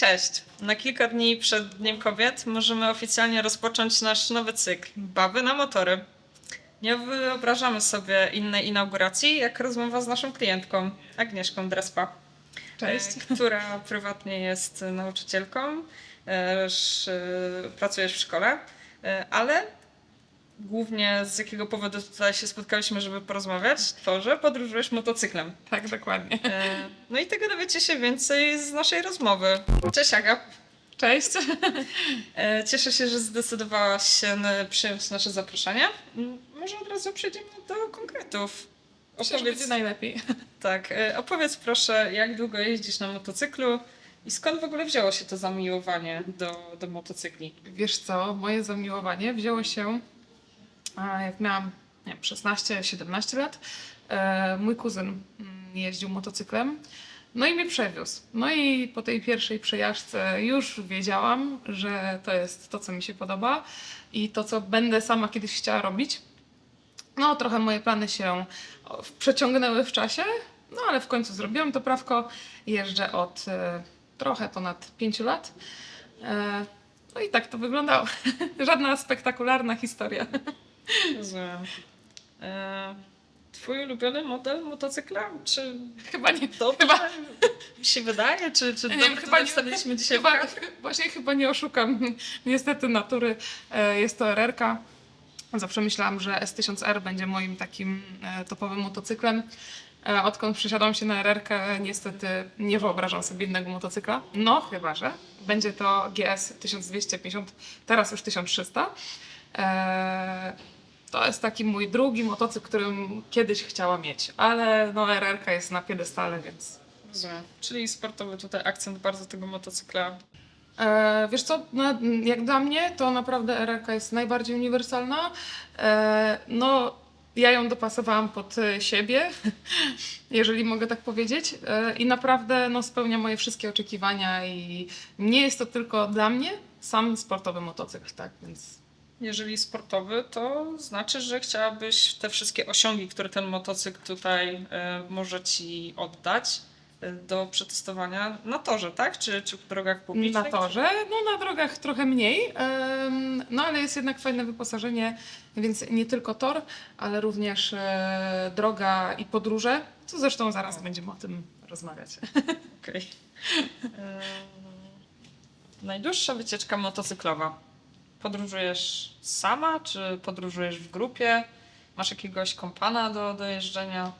Cześć! Na kilka dni przed Dniem Kobiet możemy oficjalnie rozpocząć nasz nowy cykl Baby na motory. Nie wyobrażamy sobie innej inauguracji, jak rozmowa z naszą klientką, Agnieszką Drespa. Cześć. e, Która prywatnie jest nauczycielką, e, e, pracujesz w szkole, ale głównie z jakiego powodu tutaj się spotkaliśmy, żeby porozmawiać, to, że podróżujesz motocyklem. Tak, dokładnie. E, No i tego dowiecie się więcej z naszej rozmowy. Cześć Aga. Cześć. E, Cieszę się, że zdecydowałaś się przyjąć nasze zaproszenie. M, Może od razu przejdziemy do konkretów. Myślę, że będzie najlepiej. tak, e, opowiedz proszę, jak długo jeździsz na motocyklu i skąd w ogóle wzięło się to zamiłowanie do, do motocykli? Wiesz co, moje zamiłowanie wzięło się, jak miałam nie wiem, 16-17 lat. E, mój kuzyn mm, jeździł motocyklem, no i mnie przewiózł. No i po tej pierwszej przejażdżce już wiedziałam, że to jest to, co mi się podoba i to, co będę sama kiedyś chciała robić. No, trochę moje plany się przeciągnęły w czasie, no ale w końcu zrobiłam to prawko. Jeżdżę od e, trochę ponad 5 lat. E, no i tak to wyglądało. Żadna spektakularna historia. Rozumiem. E, Twój ulubiony model motocykla? Czy Chyba nie. dobrze Chyba, mi się wydaje? Czy, czy Nie wiem, chyba nie- wstawiliśmy dzisiaj w chyba, właśnie chyba nie oszukam niestety natury. E, Jest to RR. -ka. Zawsze myślałam, że S1000R będzie moim takim e, topowym motocyklem. E, Odkąd przesiadłam się na RR, -kę, niestety nie wyobrażam sobie innego motocykla. No, chyba że będzie to GS 1250, teraz już 1300. E, To jest taki mój drugi motocykl, którym kiedyś chciałam mieć, ale no RR jest na piedestale, więc Rozumiem. Czyli sportowy tutaj akcent bardzo tego motocykla. E, wiesz co, na, jak dla mnie to naprawdę RR jest najbardziej uniwersalna. E, no, ja ją dopasowałam pod siebie, jeżeli mogę tak powiedzieć. E, I naprawdę no, spełnia moje wszystkie oczekiwania i nie jest to tylko dla mnie sam sportowy motocykl, tak, więc... Jeżeli sportowy, to znaczy, że chciałabyś te wszystkie osiągi, które ten motocykl tutaj e, może ci oddać e, do przetestowania na torze, tak? Czy, czy w drogach publicznych? Na torze, no na drogach trochę mniej, no ale jest jednak fajne wyposażenie, więc nie tylko tor, ale również e, droga i podróże, co zresztą zaraz będziemy o tym rozmawiać. Okej. E, Najdłuższa wycieczka motocyklowa. Podróżujesz sama, czy podróżujesz w grupie? Masz jakiegoś kompana do, do jeżdżenia?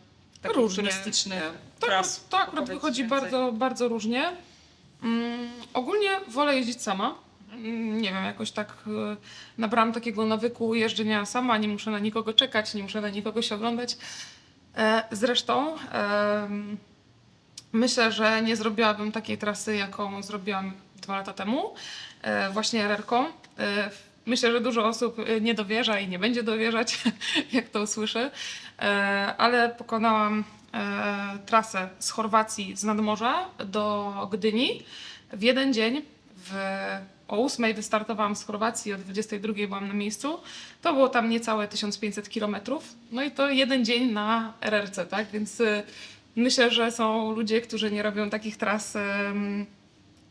Takich Różnie. turystycznych To, tras? to akurat wychodzi więcej. bardzo, bardzo różnie. Mm, ogólnie wolę jeździć sama. Mm, Nie wiem, jakoś tak e, nabrałam takiego nawyku jeżdżenia sama, nie muszę na nikogo czekać, nie muszę na nikogo się oglądać. E, Zresztą myślę, że nie zrobiłabym takiej trasy, jaką zrobiłam dwa lata temu, e, właśnie RR-ką. E, Myślę, że dużo osób e, nie dowierza i nie będzie dowierzać, jak to usłyszy, ale pokonałam trasę z Chorwacji, z nadmorza do Gdyni w jeden dzień. W, o 8 wystartowałam z Chorwacji, o 22 byłam na miejscu. To było tam niecałe 1500 kilometrów. No i to jeden dzień na RRC, tak? Więc myślę, że są ludzie, którzy nie robią takich tras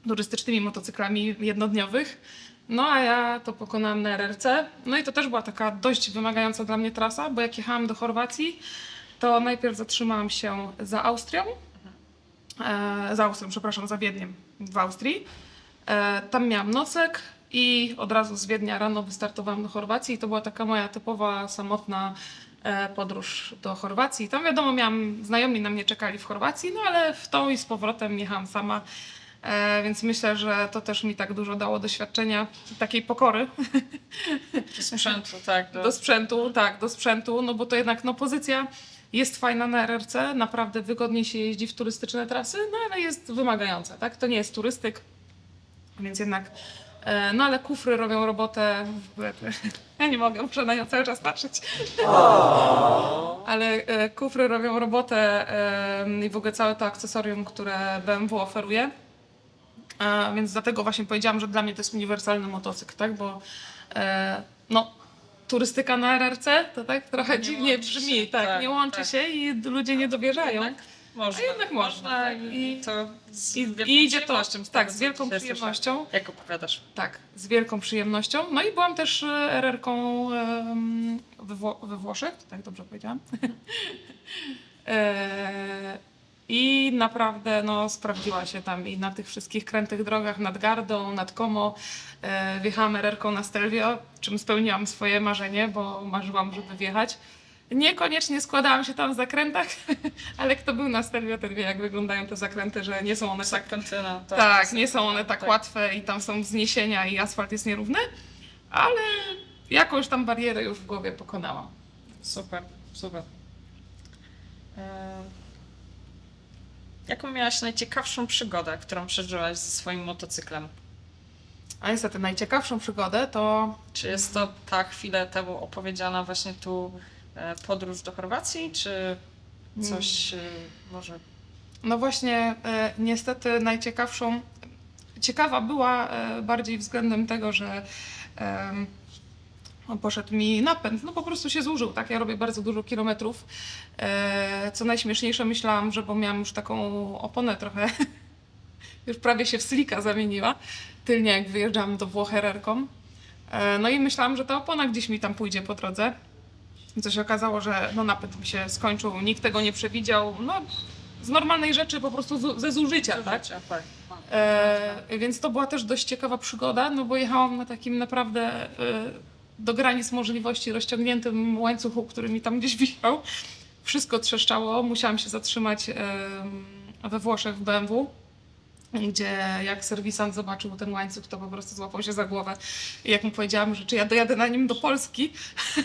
turystycznymi motocyklami jednodniowych. No a ja to pokonałam na RRC. No i to też była taka dość wymagająca dla mnie trasa, bo jak jechałam do Chorwacji, to najpierw zatrzymałam się za Austrią. E, za Austrią, przepraszam, za Wiedniem w Austrii. E, tam miałam nocleg i od razu z Wiednia rano wystartowałam do Chorwacji. I to była taka moja typowa, samotna e, podróż do Chorwacji. Tam wiadomo, miałam, znajomi na mnie czekali w Chorwacji, no ale w tą i z powrotem jechałam sama. E, więc myślę, że to też mi tak dużo dało doświadczenia takiej pokory Do sprzętu, tak. Do, do sprzętu, tak, do sprzętu, no bo to jednak no, pozycja jest fajna na RRC, naprawdę wygodniej się jeździ w turystyczne trasy, no ale jest wymagająca, tak? To nie jest turystyk, więc jednak, e, no ale kufry robią robotę, ja nie mogę, muszę na nią cały czas patrzeć. Ale e, kufry robią robotę i w ogóle całe to akcesorium, które BMW oferuje. E, więc dlatego właśnie powiedziałam, że dla mnie to jest uniwersalny motocykl, tak? Bo e, no, turystyka na RRC to tak trochę Nie dziwnie brzmi, się, tak, tak, nie łączy tak. się i ludzie nie dowierzają. Jednak Można. A jednak można, tak. i- to z I, i idzie to, z tak, z wielką przyjemnością. Jak opowiadasz. Tak, z wielką przyjemnością. No i byłam też e, RR-ką we, Wło- we Włoszech, tak dobrze powiedziałam. E, I naprawdę no, sprawdziła się tam i na tych wszystkich krętych drogach nad Gardą, nad Como. E, wjechałam RR-ką na Stelvio, czym spełniłam swoje marzenie, bo marzyłam, żeby wjechać. Niekoniecznie składałam się tam w zakrętach, ale kto był na Stelvio, ten wie, jak wyglądają te zakręty, że nie są one tak Zakrętyna. tak, nie są one tak, tak. łatwe i tam są wzniesienia i asfalt jest nierówny, ale jakąś tam barierę już w głowie pokonałam. Super, super. E, Jaką miałaś najciekawszą przygodę, którą przeżyłaś ze swoim motocyklem? A niestety najciekawszą przygodę to Czy jest to ta chwilę temu opowiedziana właśnie tu e, podróż do Chorwacji, czy coś e, może... no właśnie e, niestety najciekawszą, ciekawa była e, bardziej względem tego, że em, no, poszedł mi napęd, no po prostu się zużył, tak? Ja robię bardzo dużo kilometrów. E, co najśmieszniejsze myślałam, że bo miałam już taką oponę trochę, już prawie się w slika zamieniła, tylnie jak wyjeżdżałam do Włoch hererką. E, no i myślałam, że ta opona gdzieś mi tam pójdzie po drodze. Co się okazało, że no napęd mi się skończył, nikt tego nie przewidział, no z normalnej rzeczy po prostu z, ze zużycia, tak? Życia, tak. E, więc to była też dość ciekawa przygoda, no bo jechałam na takim naprawdę e, do granic możliwości rozciągniętym łańcuchu, który mi tam gdzieś wisiał. Wszystko trzeszczało, musiałam się zatrzymać we Włoszech w BMW, gdzie jak serwisant zobaczył ten łańcuch, to po prostu złapał się za głowę. I jak mu powiedziałam, że czy ja dojadę na nim do Polski,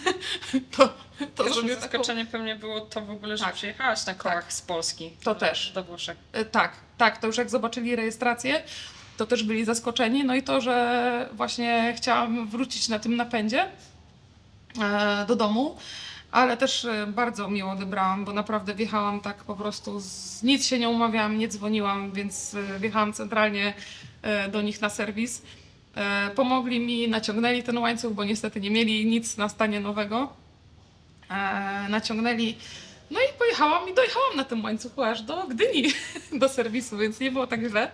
to, to Pierwszym zrobił taką zaskoczeniem pewnie było to w ogóle, że Tak. przyjechałaś na kołach z Polski. To też. Do Włoszech. E, Tak, tak, to już jak zobaczyli rejestrację, to też byli zaskoczeni. No i to, że właśnie chciałam wrócić na tym napędzie e, do domu, ale też e, bardzo miło odebrałam, bo naprawdę wjechałam tak po prostu, z, nic się nie umawiałam, nie dzwoniłam, więc e, wjechałam centralnie do nich na serwis. Pomogli mi, naciągnęli ten łańcuch, bo niestety nie mieli nic na stanie nowego. Naciągnęli no i pojechałam i dojechałam na tym łańcuchu aż do Gdyni, do serwisu, więc nie było tak źle.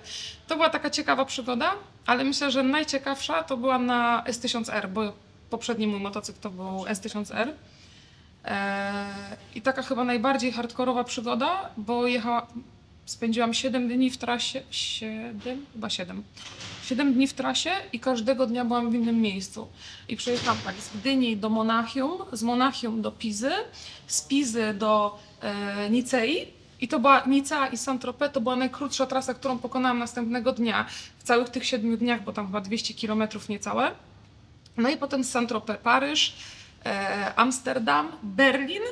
To była taka ciekawa przygoda, ale myślę, że najciekawsza to była na S1000R, bo poprzedni mój motocykl to był S1000R. Eee, I taka chyba najbardziej hardkorowa przygoda, bo jechała, spędziłam 7 dni w trasie, 7? Chyba 7. 7 dni w trasie i każdego dnia byłam w innym miejscu. I przejechałam tak z Gdyni do Monachium, z Monachium do Pizy, z Pizy do e, Nicei. I to była Nicea i Saint-Tropez, to była najkrótsza trasa, którą pokonałam następnego dnia. W całych tych siedmiu dniach, bo tam chyba 200 km niecałe. No i potem Saint-Tropez, Paryż, Amsterdam, Berlin,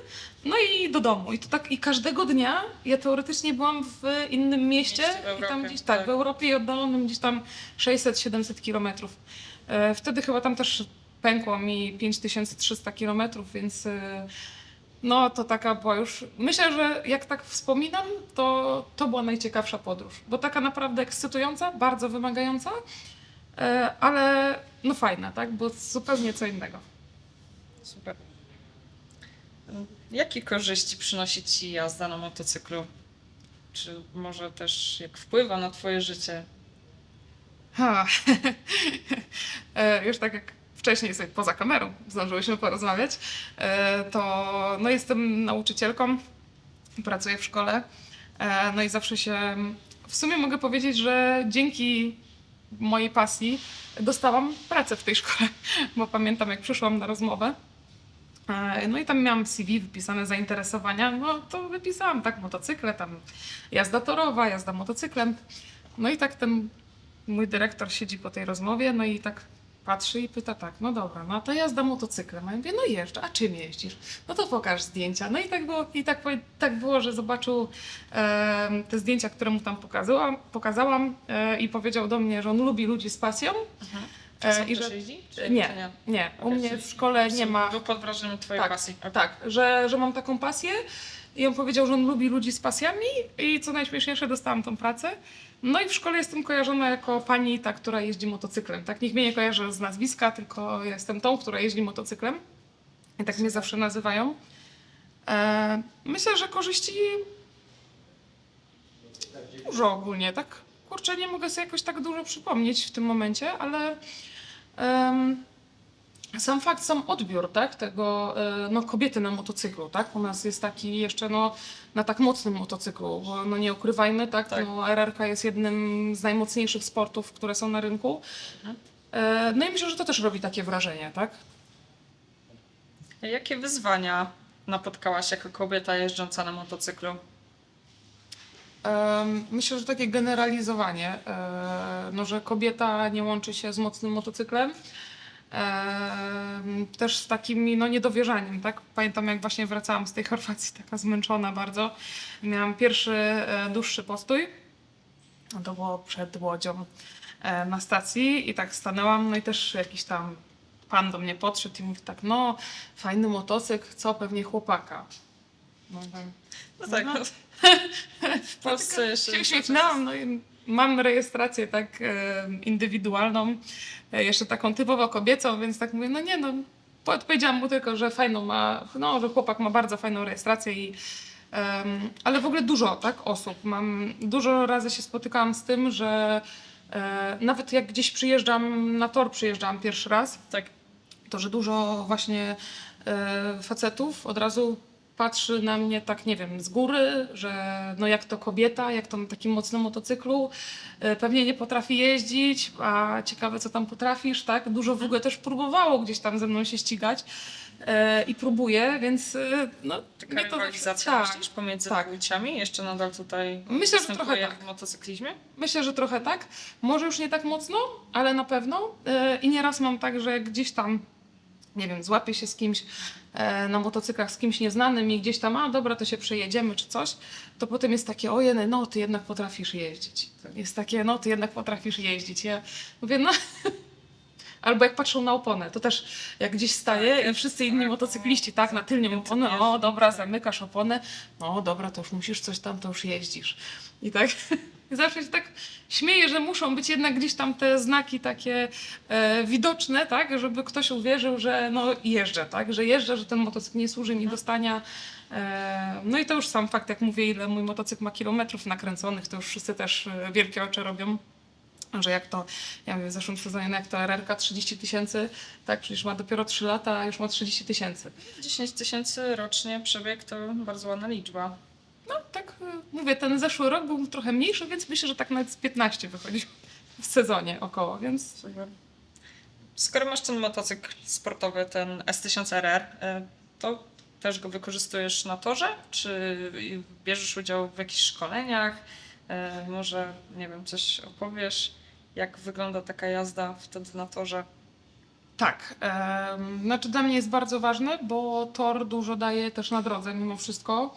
no i do domu. I to tak, i każdego dnia ja teoretycznie byłam w innym mieście, Mieście w i tam Europie, gdzieś tak, tak. w Europie i oddalonym gdzieś tam 600-700 kilometrów. E, Wtedy chyba tam też pękło mi 5300 kilometrów, więc e, no to taka była już. Myślę, że jak tak wspominam, to to była najciekawsza podróż, bo taka naprawdę ekscytująca, bardzo wymagająca, e, ale no fajna, tak? Bo zupełnie co innego. Super. Jakie korzyści przynosi Ci jazda na motocyklu? Czy może też jak wpływa na Twoje życie? Ha. E, Już tak jak wcześniej sobie poza kamerą zdążyłyśmy porozmawiać, e, to no jestem nauczycielką, pracuję w szkole, e, no i zawsze się, w sumie mogę powiedzieć, że dzięki mojej pasji dostałam pracę w tej szkole, bo pamiętam jak przyszłam na rozmowę, no i tam miałam CV wypisane zainteresowania, no to wypisałam tak motocykle, tam jazda torowa, jazda motocyklem, no i tak ten mój dyrektor siedzi po tej rozmowie, no i tak patrzy i pyta tak, no dobra, no to jazda motocyklem. A ja mówię, no jeżdżę, a czym jeździsz? No to pokaż zdjęcia. No i tak było, i tak, tak było że zobaczył em, te zdjęcia, które mu tam pokazałam, pokazałam e, i powiedział do mnie, że on lubi ludzi z pasją. E, i też że- jeździ? Czy, nie. nie? Nie, u mnie w szkole nie ma... Był pod wrażeniem Twojej Tak, pasji. Tak, że, że mam taką pasję i on powiedział, że on lubi ludzi z pasjami i co najśmieszniejsze dostałam tą pracę. No i w szkole jestem kojarzona jako pani ta, która jeździ motocyklem. Tak, nikt mnie nie kojarzy z nazwiska, tylko jestem tą, która jeździ motocyklem. I tak mnie zawsze nazywają. E, myślę, że korzyści dużo ogólnie, tak? Kurczę, nie mogę sobie jakoś tak dużo przypomnieć w tym momencie, ale em, sam fakt, sam odbiór, tak? Tego, e, no kobiety na motocyklu, tak? U nas jest taki jeszcze, no, na tak mocnym motocyklu, bo no nie ukrywajmy, tak? Tak. No RRK jest jednym z najmocniejszych sportów, które są na rynku. E, no i myślę, że to też robi takie wrażenie, tak? Jakie wyzwania napotkałaś jako kobieta jeżdżąca na motocyklu? Myślę, że takie generalizowanie, e, no, że kobieta nie łączy się z mocnym motocyklem. Em, Też z takimi no, niedowierzaniem, tak? Pamiętam jak właśnie wracałam z tej Chorwacji, taka zmęczona bardzo. Miałam pierwszy e, dłuższy postój. To było przed łodzią e, na stacji i tak stanęłam, no i też jakiś tam pan do mnie podszedł i mówi tak, no fajny motocykl, co pewnie chłopaka. No, tak. No tak, No. no. w Polsce jeszcze... się uśmiechnęłam, no i mam rejestrację tak e, indywidualną, e, jeszcze taką typowo kobiecą, więc tak mówię, no nie no, po- odpowiedziałam mu tylko, że fajną ma, no, że chłopak ma bardzo fajną rejestrację i em, ale w ogóle dużo, tak, osób. Mam, dużo razy się spotykałam z tym, że e, nawet jak gdzieś przyjeżdżam, na tor przyjeżdżam pierwszy raz, Tak, to, że dużo właśnie e, facetów od razu patrzy na mnie tak, nie wiem, z góry, że no jak to kobieta, jak to na takim mocnym motocyklu, e, pewnie nie potrafi jeździć, a ciekawe co tam potrafisz, tak? Dużo w ogóle też próbowało gdzieś tam ze mną się ścigać e, i próbuje, więc e, no taka mnie to rywalizacja tak. myślisz pomiędzy tak. płciami jeszcze nadal tutaj Myślę, że występuje trochę tak. w motocyklizmie? Myślę, że trochę tak. Może już nie tak mocno, ale na pewno. E, I nieraz mam tak, że gdzieś tam, nie wiem, złapię się z kimś e, na motocyklach, z kimś nieznanym i gdzieś tam, a dobra, to się przejedziemy czy coś, to potem jest takie, ojej, no ty jednak potrafisz jeździć. Jest takie, no ty jednak potrafisz jeździć. Ja mówię, no... Albo jak patrzą na oponę, to też jak gdzieś staje i wszyscy inni motocykliści, tak, na tylnią oponę, o dobra, zamykasz oponę, no dobra, to już musisz coś tam, to już jeździsz. I tak zawsze się tak śmieję, że muszą być jednak gdzieś tam te znaki takie e, widoczne, tak, żeby ktoś uwierzył, że no jeżdżę, tak, że jeżdżę, że ten motocykl nie służy mi do stania. E, no i to już sam fakt, jak mówię, ile mój motocykl ma kilometrów nakręconych, to już wszyscy też e, wielkie oczy robią. Że jak to, ja mówię w zeszłym sezonie, no jak to RRK 30 tysięcy, tak, przecież ma dopiero 3 lata, a już ma 30 tysięcy. 10 tysięcy rocznie przebieg to bardzo ładna liczba. No tak, e, mówię, ten zeszły rok był trochę mniejszy, więc myślę, że tak nawet z 15 wychodzi w sezonie około, więc. Skoro masz ten motocykl sportowy, ten S1000RR, e, to też go wykorzystujesz na torze? Czy bierzesz udział w jakichś szkoleniach? E, Może, nie wiem, coś opowiesz? Jak wygląda taka jazda wtedy na torze? Tak, znaczy dla mnie jest bardzo ważne, bo tor dużo daje też na drodze mimo wszystko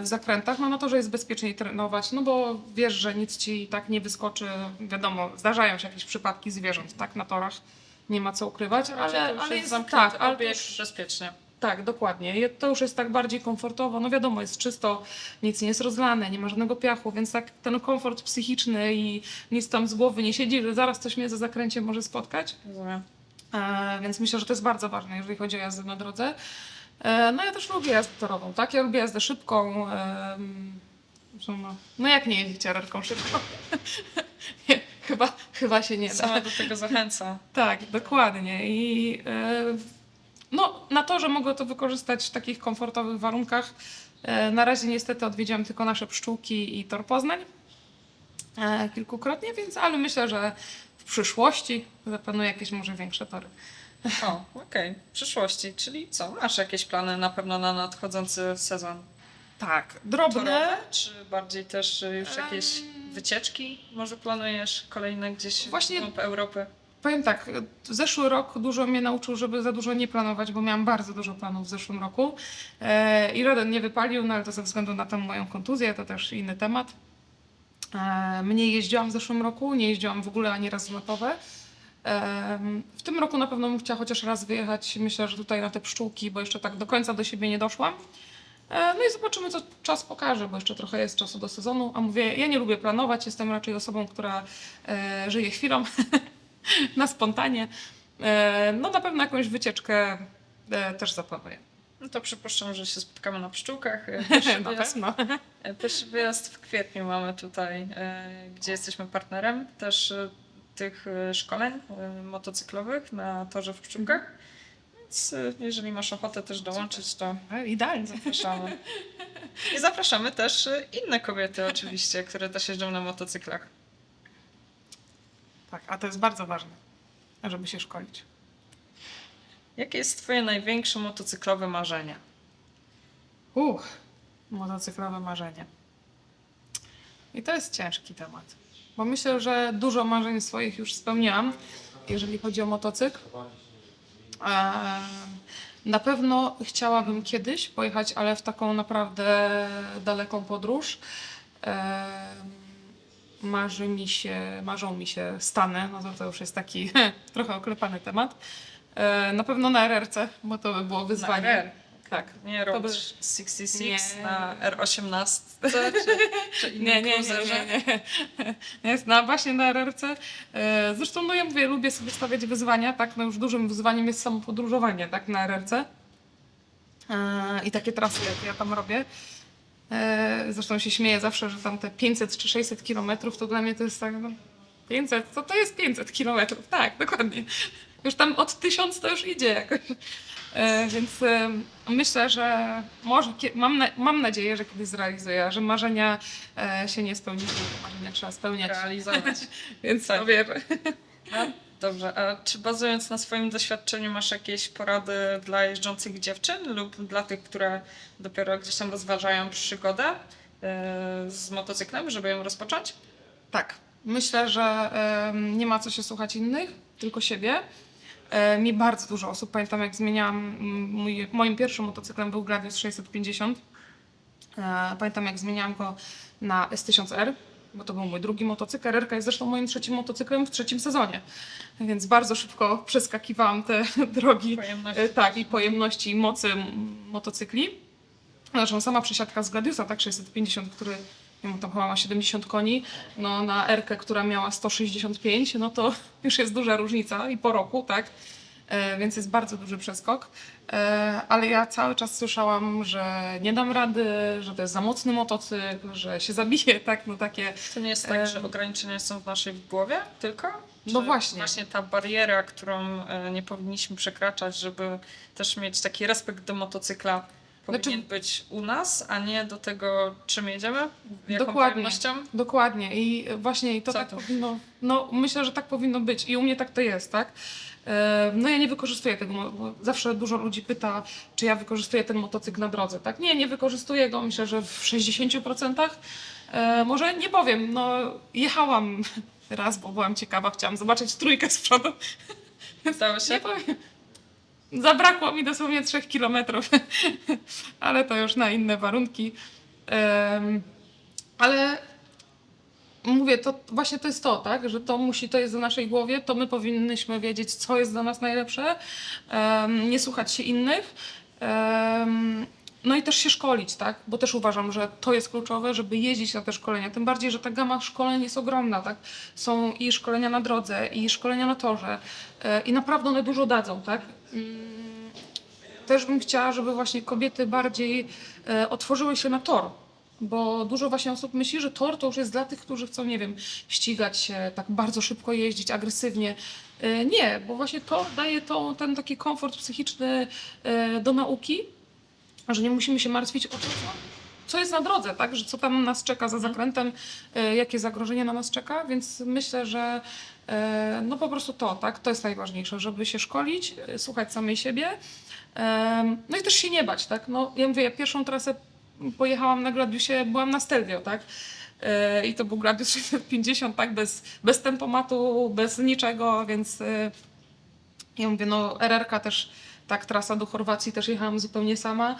w zakrętach. No na torze jest bezpieczniej trenować, no bo wiesz, że nic ci tak nie wyskoczy. Wiadomo, zdarzają się jakieś przypadki zwierząt, tak, na torach. Nie ma co ukrywać, ale, to już ale jest tak, ale to już, bezpiecznie. tak, dokładnie. To już jest tak bardziej komfortowo. No wiadomo, jest czysto, nic nie jest rozlane, nie ma żadnego piachu, więc tak ten komfort psychiczny i nic tam z głowy nie siedzi, że zaraz coś mnie za zakręcie może spotkać. Rozumiem. E, więc myślę, że to jest bardzo ważne, jeżeli chodzi o jazdę na drodze. E, no ja też lubię jazdę torową, tak? Ja lubię jazdę szybką. no, no jak nie jeździć rarką szybko? nie, chyba, chyba się nie da. Sama do tego zachęca. Tak, dokładnie. I e, no, na to, że mogę to wykorzystać w takich komfortowych warunkach. E, na razie niestety odwiedziłam tylko nasze pszczółki i tor Poznań kilkukrotnie, więc ale myślę, że w przyszłości zaplanuję jakieś może większe tory. O, okej. W przyszłości, czyli co? Masz jakieś plany na pewno na nadchodzący sezon? Tak, drobne. Torowe, czy bardziej też y, już jakieś Em. wycieczki może planujesz kolejne gdzieś Właśnie- w głąb Europy? Powiem tak, zeszły rok dużo mnie nauczył, żeby za dużo nie planować, bo miałam bardzo dużo planów w zeszłym roku e, i żaden nie wypalił, no ale to ze względu na tę moją kontuzję, to też inny temat. E, mniej jeździłam w zeszłym roku, nie jeździłam w ogóle ani razu na towe. W tym roku na pewno bym chciała chociaż raz wyjechać, myślę, że tutaj na te pszczółki, bo jeszcze tak do końca do siebie nie doszłam. E, No i zobaczymy, co czas pokaże, bo jeszcze trochę jest czasu do sezonu. A mówię, ja nie lubię planować, jestem raczej osobą, która e, żyje chwilą, na spontanie. E, no na pewno jakąś wycieczkę też zaplanuję. No to przypuszczam, że się spotkamy na pszczółkach. Pierwszy Na wyjazd, pewno. pierwszy wyjazd w kwietniu mamy tutaj, gdzie jesteśmy partnerem też tych e, szkoleń e, motocyklowych na torze w pszczółkach. Więc e, jeżeli masz ochotę też dołączyć, to Idealnie. zapraszamy. I zapraszamy też inne kobiety oczywiście, które też jeżdżą na motocyklach. Tak, a to jest bardzo ważne, żeby się szkolić. Jakie jest twoje największe motocyklowe marzenie? Uch, motocyklowe marzenie. I to jest ciężki temat, bo myślę, że dużo marzeń swoich już spełniłam, jeżeli chodzi o motocykl. Eee, Na pewno chciałabym kiedyś pojechać, ale w taką naprawdę daleką podróż. Eee, Marzy mi się, marzą mi się Stany, no to to już jest taki trochę oklepany temat. Eee, Na pewno na RRC, bo to by było wyzwanie. Tak. Nie To Road by- 66 Nie. na R18 czy, czy innym Nie, nie, nie, nie, nie. Na, właśnie na RRC. E, Zresztą, no ja mówię, lubię sobie stawiać wyzwania, tak? No już dużym wyzwaniem jest samo podróżowanie, tak? Na RRC. E, I takie trasy, jak ja tam robię. E, Zresztą się śmieję zawsze, że tam te 500 czy 600 kilometrów, to dla mnie to jest tak, no 500, co to jest 500 kilometrów? Tak, dokładnie. Już tam od 1000 to już idzie jakoś. E, Więc myślę, że może, mam, mam nadzieję, że kiedyś zrealizuję, że marzenia e, się nie spełniły, marzenia trzeba spełniać. Realizować. Więc Tak. no wiem. No, dobrze, a czy bazując na swoim doświadczeniu masz jakieś porady dla jeżdżących dziewczyn lub dla tych, które dopiero gdzieś tam rozważają przygodę e, z motocyklem, żeby ją rozpocząć? Tak, myślę, że nie ma co się słuchać innych, tylko siebie. E, mi bardzo dużo osób, pamiętam jak zmieniałam, mój, moim pierwszym motocyklem był Gladius 650. E, pamiętam jak zmieniałam go na S1000R, bo to był mój drugi motocykl. RR jest zresztą moim trzecim motocyklem w trzecim sezonie, więc bardzo szybko przeskakiwałam te drogi. Pojemności. E, Tak, i pojemności i mocy motocykli. Zresztą sama przesiadka z Gladiusa, tak, 650, który tam chyba ma 70 koni, no na Erkę, która miała 165, no to już jest duża różnica i po roku, tak, e, więc jest bardzo duży przeskok. E, ale ja cały czas słyszałam, że nie dam rady, że to jest za mocny motocykl, że się zabije, tak, no takie To nie jest tak, Em. że ograniczenia są w naszej głowie tylko? No Czy właśnie. Właśnie ta bariera, którą e, nie powinniśmy przekraczać, żeby też mieć taki respekt do motocykla, powinien Znaczy- być u nas, a nie do tego, czym jedziemy, jaką Dokładnie. pojemnością. Dokładnie i właśnie i to Co tak to? powinno, no myślę, że tak powinno być i u mnie tak to jest, tak? E, No ja nie wykorzystuję tego, bo zawsze dużo ludzi pyta, czy ja wykorzystuję ten motocykl na drodze, tak? Nie, nie wykorzystuję go, myślę, że w 60%. E, może nie powiem, no jechałam raz, bo byłam ciekawa, chciałam zobaczyć trójkę z przodu. Stało się? Nie powiem. Zabrakło mi dosłownie 3 kilometrów, ale to już na inne warunki. Ale mówię, to właśnie to jest to, tak, że to musi, to jest w naszej głowie, to my powinnyśmy wiedzieć, co jest dla nas najlepsze, nie słuchać się innych. no i też się szkolić, tak? Bo też uważam, że to jest kluczowe, żeby jeździć na te szkolenia. Tym bardziej, że ta gama szkoleń jest ogromna, tak? Są i szkolenia na drodze, i szkolenia na torze. E, I naprawdę one dużo dadzą, tak? Mm, Też bym chciała, żeby właśnie kobiety bardziej e, otworzyły się na tor. Bo dużo właśnie osób myśli, że tor to już jest dla tych, którzy chcą, nie wiem, ścigać się, tak bardzo szybko jeździć, agresywnie. E, Nie, bo właśnie to daje to, ten taki komfort psychiczny e, do nauki, że nie musimy się martwić o to, co, jest na drodze, tak? Że co tam nas czeka za zakrętem, e, jakie zagrożenie na nas czeka, więc myślę, że no po prostu to, tak? To jest najważniejsze, żeby się szkolić, e, słuchać samej siebie, no i też się nie bać, tak? No ja mówię, ja pierwszą trasę pojechałam na Gladiusie, byłam na Stelvio, tak? E, I to był Gladius 650, tak? Bez, bez tempomatu, bez niczego, więc e, ja mówię, no RRK też, tak, trasa do Chorwacji też jechałam zupełnie sama.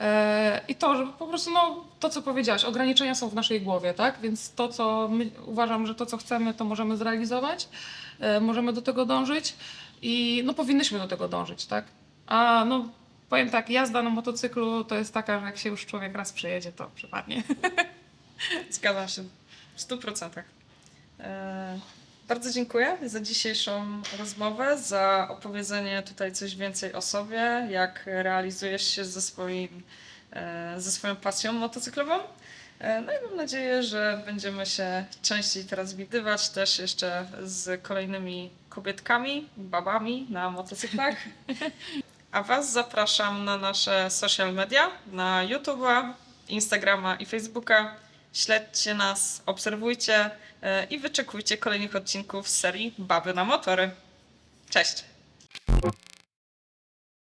E, I to, że po prostu, no, to co powiedziałaś, ograniczenia są w naszej głowie, tak? Więc to, co my, uważam, że to, co chcemy, to możemy zrealizować, e, możemy do tego dążyć i no, powinnyśmy do tego dążyć, tak? A no, powiem tak, jazda na motocyklu to jest taka, że jak się już człowiek raz przejedzie, to przypadnie. Zgadzam się w stu procentach. Bardzo dziękuję za dzisiejszą rozmowę, za opowiedzenie tutaj coś więcej o sobie, jak realizujesz się ze, swoim, e, ze swoją pasją motocyklową. E, No i mam nadzieję, że będziemy się częściej teraz widywać też jeszcze z kolejnymi kobietkami, babami na motocyklach. A Was zapraszam na nasze social media, na YouTube'a, Instagrama i Facebooka. Śledźcie nas, obserwujcie e, i wyczekujcie kolejnych odcinków z serii Baby na motory. Cześć!